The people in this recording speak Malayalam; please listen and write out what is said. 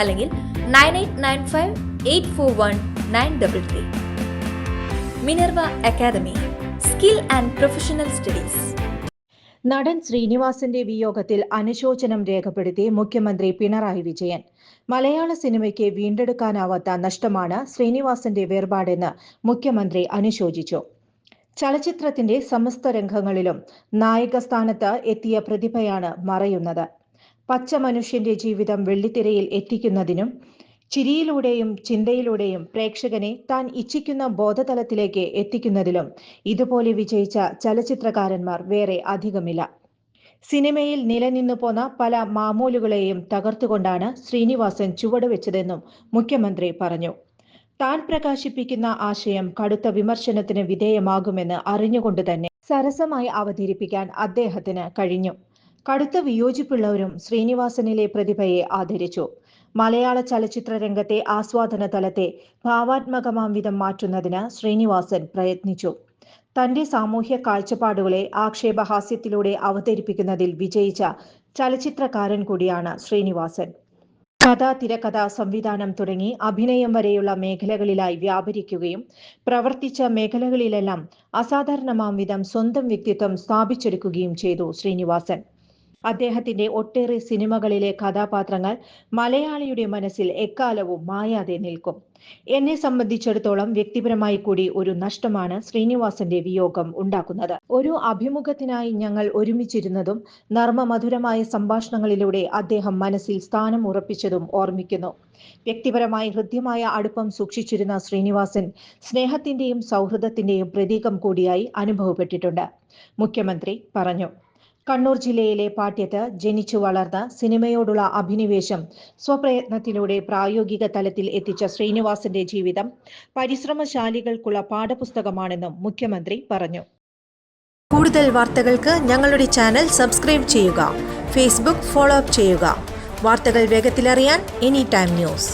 അല്ലെങ്കിൽ nine eight nine five eight four one nine double three. Minerva academy skill and professional studies. നടൻ ശ്രീനിവാസന്റെ വിയോഗത്തിൽ അനുശോചനം രേഖപ്പെടുത്തി മുഖ്യമന്ത്രി പിണറായി വിജയൻ. മലയാള സിനിമയ്ക്ക് വീണ്ടെടുക്കാനാവാത്ത നഷ്ടമാണ് ശ്രീനിവാസന്റെ വേർപാടെന്ന് മുഖ്യമന്ത്രി അനുശോചിച്ചു. ചലച്ചിത്രത്തിന്റെ സമസ്ത രംഗങ്ങളിലും നായക സ്ഥാനത്ത് എത്തിയ പ്രതിഭയാണ് മറയുന്നത്. പച്ച മനുഷ്യന്റെ ജീവിതം വെള്ളിത്തിരയിൽ എത്തിക്കുന്നതിനും ചിരിയിലൂടെയും ചിന്തയിലൂടെയും പ്രേക്ഷകനെ താൻ ഇച്ഛിക്കുന്ന ബോധതലത്തിലേക്ക് എത്തിക്കുന്നതിലും ഇതുപോലെ വിജയിച്ച ചലച്ചിത്രകാരന്മാർ വേറെ അധികമില്ല. സിനിമയിൽ നിലനിന്നു പോന്ന പല മാമൂലുകളെയും തകർത്തുകൊണ്ടാണ് ശ്രീനിവാസൻ ചുവടുവെച്ചതെന്നും മുഖ്യമന്ത്രി പറഞ്ഞു. താൻ പ്രകാശിപ്പിക്കുന്ന ആശയം കടുത്ത വിമർശനത്തിന് വിധേയമാകുമെന്ന് അറിഞ്ഞുകൊണ്ട് തന്നെ സരസമായി അവതരിപ്പിക്കാൻ അദ്ദേഹത്തിന് കഴിഞ്ഞു. കടുത്ത വിയോജിപ്പുള്ളവരും ശ്രീനിവാസനിലെ പ്രതിഭയെ ആദരിച്ചു. മലയാള ചലച്ചിത്ര രംഗത്തെ ആസ്വാദന തലത്തെ ഭാവാത്മകമാം വിധം മാറ്റുന്നതിന് ശ്രീനിവാസൻ പ്രയത്നിച്ചു. തന്റെ സാമൂഹ്യ കാഴ്ചപ്പാടുകളെ ആക്ഷേപഹാസ്യത്തിലൂടെ അവതരിപ്പിക്കുന്നതിൽ വിജയിച്ച ചലച്ചിത്രകാരൻ കൂടിയാണ് ശ്രീനിവാസൻ. കഥ തിരക്കഥ സംവിധാനം തുടങ്ങി അഭിനയം വരെയുള്ള മേഖലകളിലായി വ്യാപരിക്കുകയും പ്രവർത്തിച്ച മേഖലകളിലെല്ലാം അസാധാരണമാം വിധം സ്വന്തം വ്യക്തിത്വം സ്ഥാപിച്ചെടുക്കുകയും ചെയ്തു ശ്രീനിവാസൻ. അദ്ദേഹത്തിന്റെ ഒട്ടേറെ സിനിമകളിലെ കഥാപാത്രങ്ങൾ മലയാളിയുടെ മനസ്സിൽ എക്കാലവും മായാതെ നിൽക്കും. എന്നെ സംബന്ധിച്ചിടത്തോളം വ്യക്തിപരമായി കൂടി ഒരു നഷ്ടമാണ് ശ്രീനിവാസന്റെ വിയോഗം ഉണ്ടാക്കുന്നത്. ഒരു അഭിമുഖത്തിനായി ഞങ്ങൾ ഒരുമിച്ചിരുന്നതും നർമ്മമധുരമായ സംഭാഷണങ്ങളിലൂടെ അദ്ദേഹം മനസ്സിൽ സ്ഥാനം ഉറപ്പിച്ചതും ഓർമ്മിക്കുന്നു. വ്യക്തിപരമായി ഹൃദ്യമായ അടുപ്പം സൂക്ഷിച്ചിരുന്ന ശ്രീനിവാസൻ സ്നേഹത്തിന്റെയും സൗഹൃദത്തിന്റെയും പ്രതീകം കൂടിയായി അനുഭവപ്പെട്ടിട്ടുണ്ട്. മുഖ്യമന്ത്രി പറഞ്ഞു കണ്ണൂർ ജില്ലയിലെ പാട്യത്ത് ജനിച്ചു വളർന്ന സിനിമയോടുള്ള അഭിനിവേശം സ്വപ്രയത്നത്തിലൂടെ പ്രായോഗിക തലത്തിൽ എത്തിച്ച ശ്രീനിവാസന്റെ ജീവിതം പരിശ്രമശാലികൾക്കുള്ള പാഠപുസ്തകമാണെന്നും മുഖ്യമന്ത്രി പറഞ്ഞു. കൂടുതൽ വാർത്തകൾക്ക് ഞങ്ങളുടെ ചാനൽ സബ്സ്ക്രൈബ് ചെയ്യുക ഫേസ്ബുക്ക് ഫോളോ അപ്പ് ചെയ്യുക. വാർത്തകൾ വേഗത്തിലറിയാൻ എനി ടൈം ന്യൂസ്